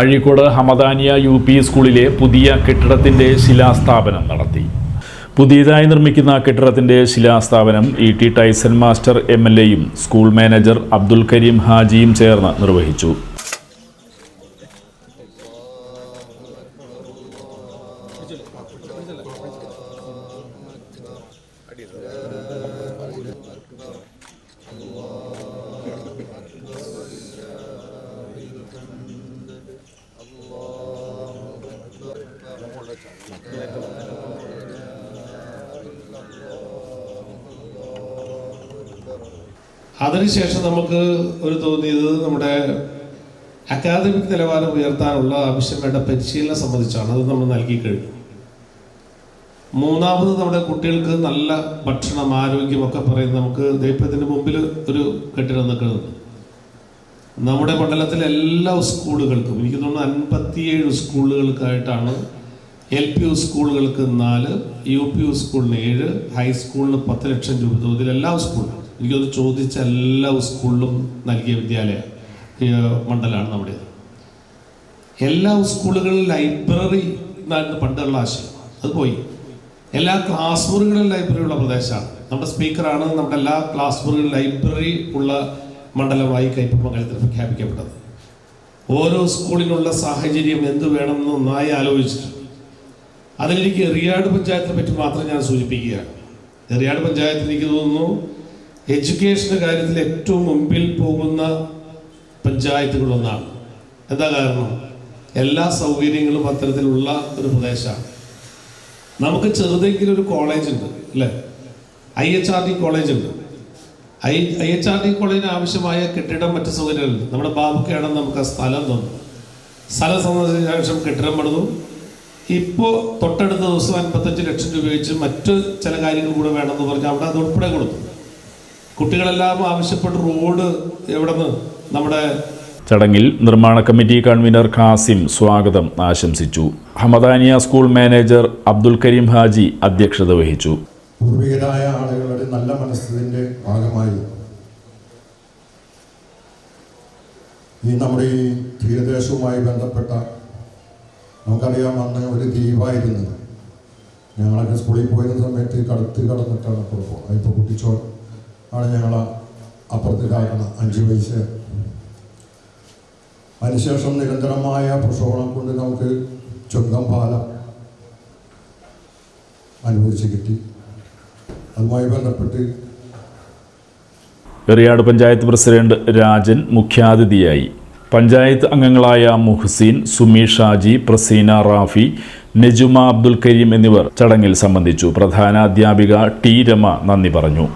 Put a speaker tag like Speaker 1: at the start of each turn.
Speaker 1: Azhikode Hamadaniya U P സ്കൂളിലെ പുതിയ കെട്ടിടത്തിന്റെ ശിലാസ്ഥാപനം നടത്തി. പുതിയതായി നിർമ്മിക്കുന്ന കെട്ടിടത്തിന്റെ ശിലാസ്ഥാപനം E T Tyson master M L എയും സ്കൂൾ മാനേജർ അബ്ദുൽ കരീം ഹാജിയും ചേർന്ന് നിർവഹിച്ചു.
Speaker 2: അതിനുശേഷം നമുക്ക് ഒരു തോന്നിയത് നമ്മുടെ അക്കാദമിക് നിലവാരം ഉയർത്താനുള്ള ആവശ്യം വേണ്ട പരിശീലനം സംബന്ധിച്ചാണ് അത് നമ്മൾ നൽകി കഴിഞ്ഞു. മൂന്നാമത് നമ്മുടെ കുട്ടികൾക്ക് നല്ല ഭക്ഷണം ആരോഗ്യമൊക്കെ പറയുന്നത് നമുക്ക് ദൈവത്തിന് മുമ്പിൽ ഒരു കെട്ടിടം നിൽക്കുന്നത് നമ്മുടെ മണ്ഡലത്തിലെ എല്ലാ സ്കൂളുകൾക്കും എനിക്ക് തോന്നുന്നു അൻപത്തിയേഴ് സ്കൂളുകൾക്കായിട്ടാണ് എൽ പി യു സ്കൂളുകൾക്ക് നാല് യു പി യു സ്കൂളിന് ഏഴ് ഹൈസ്കൂളിന് പത്ത് ലക്ഷം രൂപ തോതിൽ എല്ലാ സ്കൂളിലും. എനിക്കത് ചോദിച്ച എല്ലാ സ്കൂളിലും നൽകിയ വിദ്യാലയ മണ്ഡലമാണ് നമ്മുടെ എല്ലാ സ്കൂളുകളിലും ലൈബ്രറി എന്നായിരുന്നു പണ്ടുള്ള ആശയം. അത് പോയി. എല്ലാ ക്ലാസ് മുറികളിലും ലൈബ്രറി ഉള്ള പ്രദേശമാണ്. നമ്മുടെ സ്പീക്കറാണ് നമ്മുടെ എല്ലാ ക്ലാസ് മുറികളിലും ലൈബ്രറി ഉള്ള മണ്ഡലമായി കൈപ്പ് മംഗലത്തിൽ പ്രഖ്യാപിക്കപ്പെട്ടത്. ഓരോ സ്കൂളിനുള്ള സാഹചര്യം എന്ത് വേണമെന്ന് നന്നായി ആലോചിച്ചിട്ടുണ്ട്. അതിലെനിക്ക് എറിയാട് പഞ്ചായത്തിനെ പറ്റി മാത്രം ഞാൻ സൂചിപ്പിക്കുകയാണ്. എറിയാട് പഞ്ചായത്തിൽ എനിക്ക് തോന്നുന്നു എഡ്യൂക്കേഷന്റെ കാര്യത്തിൽ ഏറ്റവും മുമ്പിൽ പോകുന്ന പഞ്ചായത്തുകളൊന്നാണ് എന്താ കാരണം? എല്ലാ സൗകര്യങ്ങളും അത്തരത്തിലുള്ള ഒരു പ്രദേശമാണ്. നമുക്ക് ചെറുതെങ്കിലും ഒരു കോളേജ് ഉണ്ട് അല്ലേ? I H R T college ഉണ്ട്. I I H R T കോളേജിന് ആവശ്യമായ കെട്ടിടം മറ്റു സൗകര്യങ്ങളുണ്ട്. നമ്മുടെ ബാബുക്കാണ് നമുക്ക് ആ സ്ഥലം തന്നു. സ്ഥലം ശേഷം കെട്ടിടം പണിതു. ഇപ്പോൾ തൊട്ടടുത്ത ദിവസം അൻപത്തഞ്ച് ലക്ഷം രൂപ വെച്ച് മറ്റ് ചില കാര്യങ്ങൾ കൂടെ വേണമെന്ന് പറഞ്ഞ് അവിടെ അത് ഉൾപ്പെടെ കൊടുത്തു. കുട്ടികളെല്ലാം ആവശ്യപ്പെട്ട റോഡ് എവിടെ നിന്ന് നമ്മുടെ
Speaker 1: ചടങ്ങിൽ നിർമ്മാണ കമ്മിറ്റി കൺവീനർ ഖാസിം സ്വാഗതം ആശംസിച്ചു. ഹമദാനിയ സ്കൂൾ മാനേജർ അബ്ദുൽ കരീം ഹാജി അധ്യക്ഷത വഹിച്ചു.
Speaker 3: പൂർവികരായ ആളുകളുടെ നല്ല മനസ്സിന്റെ ഭാഗമായി ഈ നമ്മുടെ ഈ തീരദേശവുമായി ബന്ധപ്പെട്ട നമുക്കറിയാം അന്ന് ഒരു ദ്വീപായിരുന്നു ഞങ്ങളൊക്കെ സ്കൂളിൽ പോയിരുന്ന സമയത്ത് കടത്ത് കടന്നിട്ടാണ് പോകുന്നത് ഇപ്പോൾ കുട്ടിച്ചോൾ ആണ് ഞങ്ങളെ അപ്പുറത്ത് കാക്കണം അഞ്ച് വയസ്സ് അതിനുശേഷം നിരന്തരമായ പ്രക്ഷോഭണം കൊണ്ട് നമുക്ക് ചുങ്കം പാലം അനുവദിച്ച് കിട്ടി. അതുമായി ബന്ധപ്പെട്ട്
Speaker 1: എറിയാട് പഞ്ചായത്ത് പ്രസിഡന്റ് രാജൻ മുഖ്യാതിഥിയായി. പഞ്ചായത്ത് അംഗങ്ങളായ മുഹ്സീൻ സുമി ഷാജി പ്രസീന റാഫി നെജുമ അബ്ദുൽ കരീം എന്നിവർ ചടങ്ങിൽ സംബന്ധിച്ചു. പ്രധാന അധ്യാപിക ടി രമ നന്ദി പറഞ്ഞു.